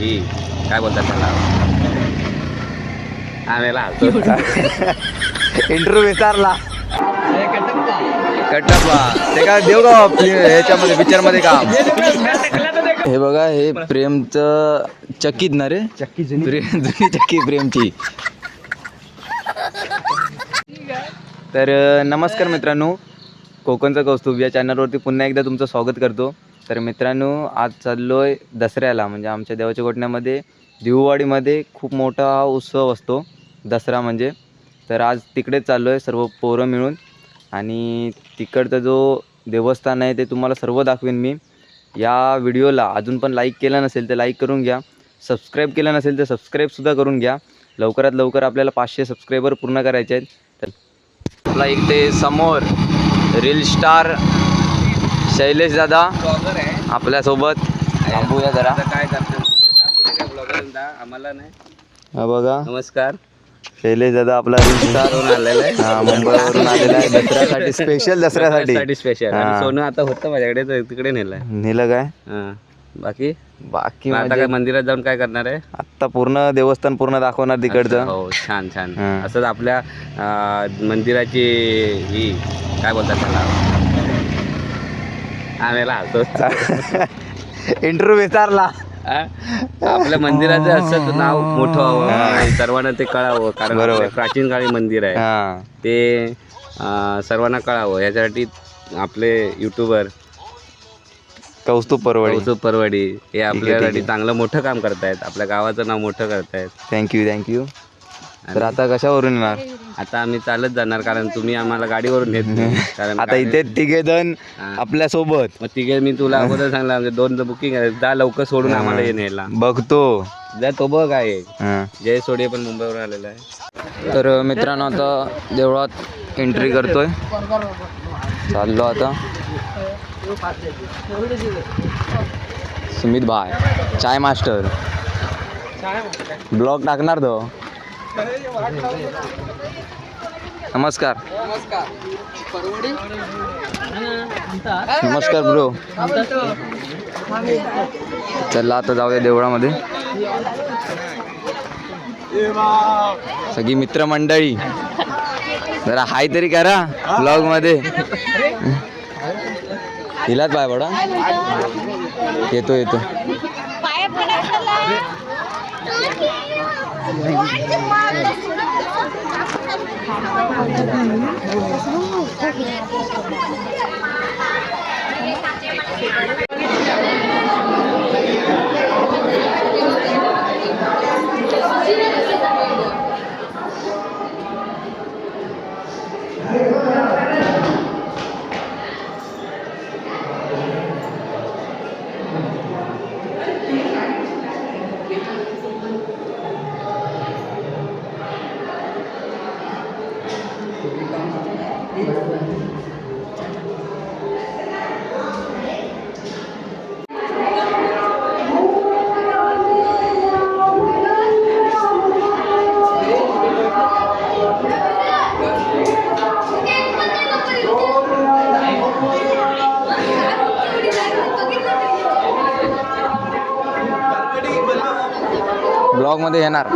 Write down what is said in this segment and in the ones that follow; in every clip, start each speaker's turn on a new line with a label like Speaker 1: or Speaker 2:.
Speaker 1: ही काय बोलतात त्याला?
Speaker 2: इंटरव्ह्यू विचारला. कटप्पा. ते काय देऊ का ह्याच्यामध्ये पिक्चरमध्ये काम? हे बघा हे प्रेमचं चक्कीत ना रे. चक्की प्रेम जुनी चक्की प्रेमची. तर नमस्कार मित्रांनो. कोकणचं कौस्तुभ या चॅनलवरती पुन्हा एकदा तुमचं स्वागत करतो. तर मित्रांनो आज चाललो आहे दसऱ्याला. म्हणजे आमच्या देवाच्या गोठण्यामध्ये दिववाडीमध्ये खूप मोठा हा उत्सव असतो दसरा म्हणजे. तर आज तिकडेच चाललो आहे सर्व पोरं मिळून. आणि तिकडचा जो देवस्थान आहे ते तुम्हाला सर्व दाखवेन मी. या व्हिडिओला अजून पण लाईक केलं नसेल तर लाईक करून घ्या. सबस्क्राईब केलं नसेल तर सबस्क्राईबसुद्धा करून घ्या. लवकरात लवकर आपल्याला पाचशे सबस्क्रायबर पूर्ण करायचे आहेत. तर आपला इथे समोर रील स्टार शैलेश दादा. आपल्यासोबत. थांबूया जरा.
Speaker 1: काय करतो पुढे काय ब्लॉगर आम्हाला नाही.
Speaker 2: हा बघा.
Speaker 1: नमस्कार.
Speaker 2: शैलेश दादा आपला रील स्टार
Speaker 1: करून आलेला आहे.
Speaker 2: हा मुंबईवरून आलेला आहे. दसऱ्यासाठी स्पेशल दसऱ्यासाठी.
Speaker 1: स्पेशल
Speaker 2: हा.
Speaker 1: सोनं आता होतं माझ्याकडे तर तिकडे नेलंय.
Speaker 2: नेलं काय?
Speaker 1: हा. बाकी?
Speaker 2: बाकी
Speaker 1: मग आता
Speaker 2: म्हणजे
Speaker 1: काय मंदिरात जाऊन काय करणार आहे?
Speaker 2: आता पूर्ण देवस्थान पूर्ण दाखवणार तिकडचं.
Speaker 1: हो छान छान.
Speaker 2: हा.
Speaker 1: असंच आपल्या अं, मंदिराची ही काय बोलतात त्याला? हसतो
Speaker 2: इंटरव्ह्यू विचारला?
Speaker 1: आपल्या मंदिराचं असं नाव मोठं व्हावं सर्वांना ते कळावं कारण प्राचीन काळी मंदिर आहे.
Speaker 2: हा.
Speaker 1: ते सर्वांना कळावं. याच्यासाठी आपले युट्यूबर
Speaker 2: कौस्तुभ परवडी.
Speaker 1: कौतुक परवडी हे आपल्यासाठी. चांगलं मोठं काम करतायत. आपल्या गावाचं नाव मोठं करतायत.
Speaker 2: थँक्यू थँक्यू तर आता कशावरून येणार?
Speaker 1: आता आम्ही चालत जाणार कारण तुम्ही आम्हाला गाडीवरून नेत नाही. कारण
Speaker 2: आता इथे तिघे जण. आपल्यासोबत.
Speaker 1: मग तिघे मी तुला अगोदर सांगला म्हणजे दोन बुकिंग आहे. जा लवकर सोडून आम्हाला ये न्यायला.
Speaker 2: बघतो.
Speaker 1: जा तो बघ आहे.
Speaker 2: हा.
Speaker 1: जय सोडे पण मुंबईवर आलेला आहे.
Speaker 2: तर मित्रांनो आता देवळात एंट्री करतोय. चाललो आता. सुमित भाय चाय मास्टर. ब्लॉग टाकणार तो. नमस्कार. नमस्कार. ब्रो चला आता जाऊया देवळामध्ये. सगळी मित्रमंडळी. जरा हाय तरी करा ब्लॉगमध्ये हिलाच पाय बडा येतो येतो
Speaker 3: पाया पडायला
Speaker 2: ब्लॉग ब्लॉगमध्ये येणार.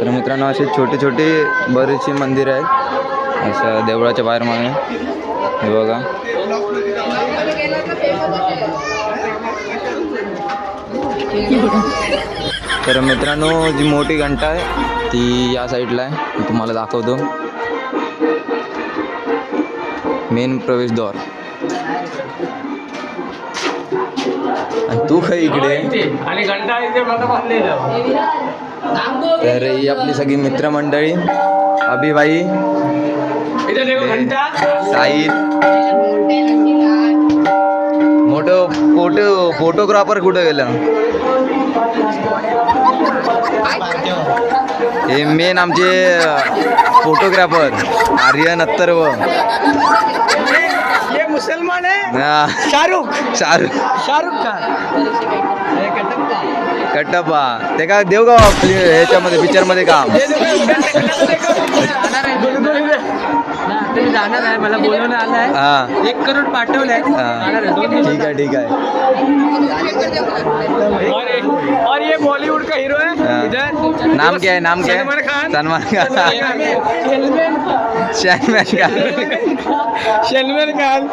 Speaker 2: तर मित्रांनो असे छोटे छोटे बरेचसे मंदिर आहेत. असं देवळाच्या बाहेर मागे. हे बघा. तर मित्रांनो जी मोठी घंटा आहे ती या साईडला आहे. मी तुम्हाला दाखवतो. मेन प्रवेशद्वार आणि तू काय इकडे.
Speaker 4: आणि घंटा इथे बघा बांधलेलं
Speaker 2: तर ही आपली सगळी मित्रमंडळी अभिभाई
Speaker 4: इथे देखो घंटा.
Speaker 2: साहिल. मोठं फोटो फोटोग्राफर कुठं गेलं? हे मेन आमचे फोटोग्राफर आर्यन अत्तर्व
Speaker 4: ये मुसलमान है
Speaker 2: हा,
Speaker 4: शाहरुख.
Speaker 2: शाहरुख.
Speaker 4: शाहरुख खान. कटप्पा.
Speaker 2: कट्टप्पा ते काय देऊ का आपली ह्याच्यामध्ये पिक्चरमध्ये काम.
Speaker 4: जाणार आहे मला आलं एक करोड पाठवलं आहे ठीक आहे
Speaker 2: ठीक आहे. और, ये का हिरो आहे नाम क्या है नाम क्या है? सलमान खान। सलमान खान।
Speaker 4: सलमान खान।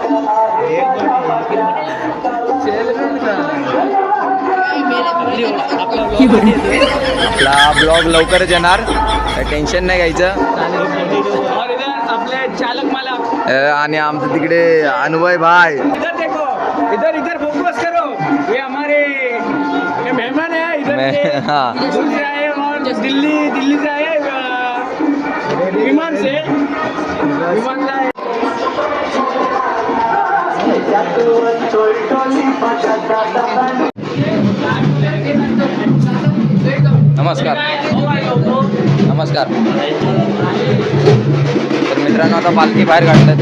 Speaker 2: आपला ब्लॉग लवकरच येणार. टेन्शन नाही घ्यायचं.
Speaker 4: चालक मला.
Speaker 2: अ, आणि आमचं तिकडे अनुभय भाई.
Speaker 4: इधर देखो इधर इधर फोकस करो. ये हमारे ये मेहमान है इधर
Speaker 2: हाँ.
Speaker 4: से आए और दिल्ली दिल्ली से आए विमान से। विमान से
Speaker 2: नमस्कार। नमस्कार। मित्रांनो आता पालखी बाहेर काढतात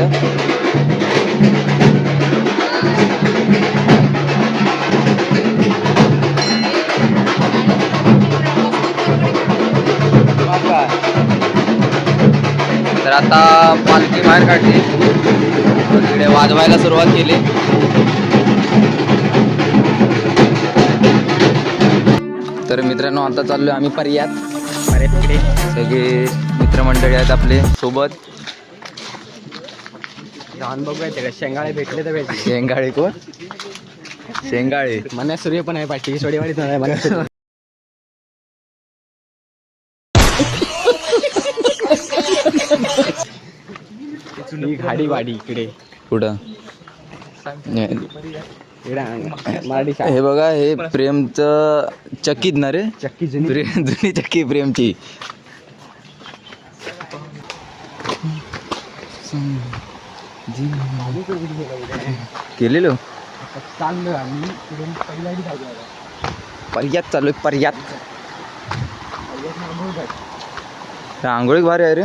Speaker 2: तर आता पालखी बाहेर काढली. तिकडे वाजवायला सुरुवात केली. तर मित्रांनो आता चाललोय आम्ही पर्यात. सगळे मित्रमंडळी आहेत आपले सोबत.
Speaker 4: लहान बघू का? शेंगाळे भेटले तर भेटले.
Speaker 2: शेंगाळे कोण? शेंगाळे.
Speaker 4: मना सूर्य पण आहे पाठी सोडेवाडीत नाही मना सूर्य. ही गाडी वाडी इकडे.
Speaker 2: कुठं?
Speaker 4: इकडे आण. मराठी शाळा.
Speaker 2: हे बघा हे प्रेमचं चक्कीत ना रे?
Speaker 4: चक्की जुनी.
Speaker 2: प्रेम जुनी चक्की प्रेमची. केलेलो?
Speaker 4: चाललो आम्ही.
Speaker 2: पर्यात चालू आहे पर्यात. आंघोळी भारी आहे रे?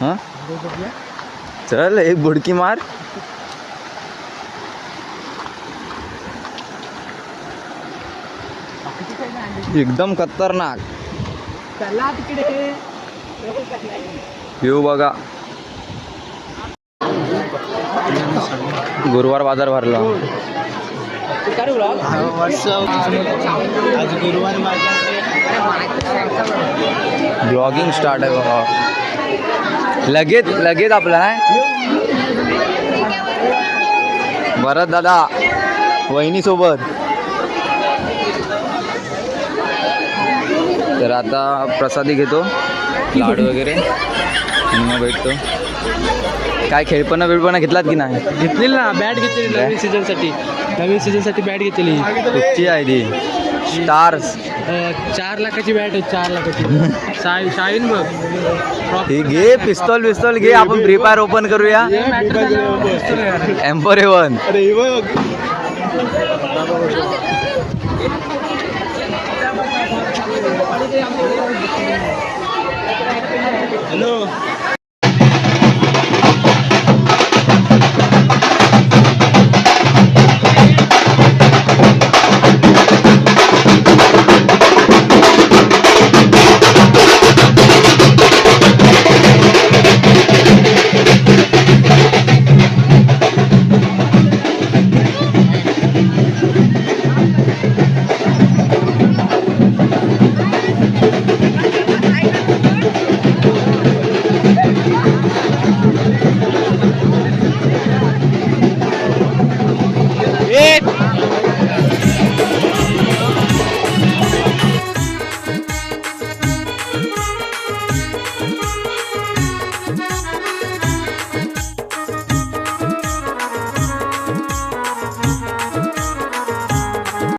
Speaker 2: हा? चल एक बुडकी मार. एकदम खतरनाक.
Speaker 4: चला तिकडे.
Speaker 2: येऊ बघा. गुरुवार बाजार भरला.
Speaker 4: आज गुरुवार
Speaker 2: ब्लॉगिंग स्टार्ट आहे बघा. लगेच लगेच आपला नाही भरत दादा वहिनी सोबत तर आता प्रसादी घेतो. लाडू वगैरे. मग भेटतो. काय खेळपणा बिळपणा घेतलात की नाही?
Speaker 4: घेतलेली ना बॅट घेतलेली नवीन सीझनसाठी नवीन सीझनसाठी बॅट घेतलेली.
Speaker 2: कुठची आहे ती. स्टार्स
Speaker 4: चार लाखाची बॅट आहे चार लाखाची. शाहीन बघ.
Speaker 2: ही घे पिस्तॉल पिस्तॉल घे आपण फ्री फायर ओपन करूया. हे bat एम्पोरे वन
Speaker 4: अरे हॅलो Hit!